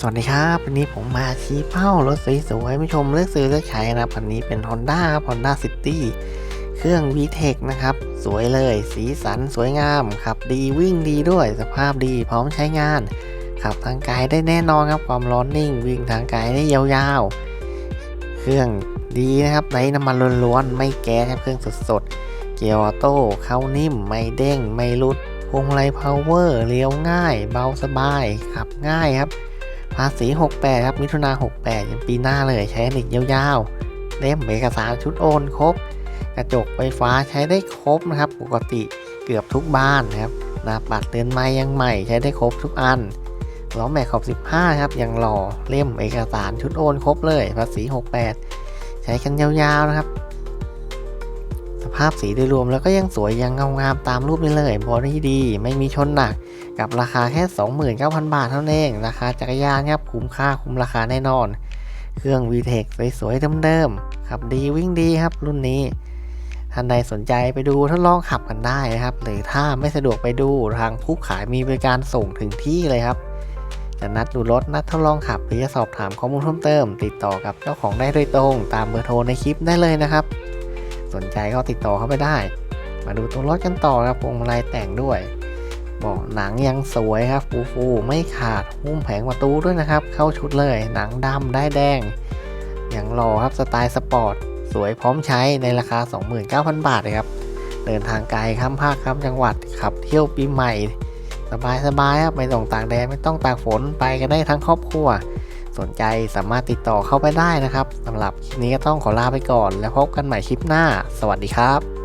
สวัสดีครับวันนี้ผมมาชี้เป้ารถสวยๆให้ผู้ชมเลือกซื้อเลือกใช้นะครับวันนี้เป็น Honda ครับ Honda City เครื่อง VTEC นะครับ สวยเลย สีสันสวยงามขับดีวิ่งดีด้วยสภาพดีพร้อมใช้งาน ขับทางไกลได้แน่นอนครับความร้อนนิ่ง วิ่งทางไกลได้ยาวๆ เครื่องดีนะครับในน้ำมันล้วนๆ ไม่แก๊สครับเครื่องสดๆ เกียร์ออโต้เข้านิ่มไม่เด้งไม่รุดพวงมาลัยพาวเวอร์เลี้ยวง่าย เบาสบายขับง่ายครับ ภาษี 68 ครับ มิถุนา 68 ยังปีหน้าเลยใช้อีกยาวๆ เล่มเอกสารชุดโอนครบ กระจกไฟฟ้าใช้ได้ครบนะครับ ปกติเกือบทุกบ้านนะครับหน้าปัดเตือนไม้ยังใหม่ใช้ได้ครบทุกอันล้อแม็กขอบ 15 ครับ ยังหล่อเล่มเอกสารชุดโอนครบเลย ภาษี 68 ใช้กันยาวๆ นะครับ สภาพสีโดยรวมแล้วก็ยังสวยยังเงางามตามรูปนี้เลยบอดี้ดี ไม่มีชนหนัก กับราคาแค่ 29,000 บาทเท่านั้นเอง ราคาจักรยานครับคุ้มค่าคุ้มราคาแน่นอน เครื่อง VTEC สวยๆเดิมๆขับดีวิ่งดีครับรุ่นนี้ ท่านใดสนใจไปดูทดลองขับกันได้นะครับ หรือถ้าไม่สะดวกไปดูทางผู้ขายมีบริการส่งถึงที่เลยครับ จะนัดดูรถนัดทดลองขับหรือจะสอบถามข้อมูลเพิ่มเติม ติดต่อกับเจ้าของได้โดยตรง ตามเบอร์โทรในคลิปได้เลยนะครับ สนใจก็ติดต่อเข้าไปได้ มาดูตัวรถกันต่อครับพวงมาลัยแต่งด้วย เบอกหนังยังสวยครับฟูฟูไม่ขาดหุ้มแผงประตูด้วยนะครับ เข้าชุดเลยหนังดำได้แดง อย่างหล่อครับสไตล์สปอร์ตสวยพร้อมใช้ในราคา 29,000 บาทเลยครับ เดินทางไกลข้ามภาคข้ามจังหวัดขับเที่ยวปีใหม่ สบายสบายๆครับไม่ต้องตากแดดไม่ต้องตากฝนไปกันได้ทั้งครอบครัว สนใจสามารถติดต่อเข้าไปได้นะครับสำหรับคลิปนี้ก็ต้องขอลาไปก่อน แล้วพบกันใหม่คลิปหน้า สวัสดีครับ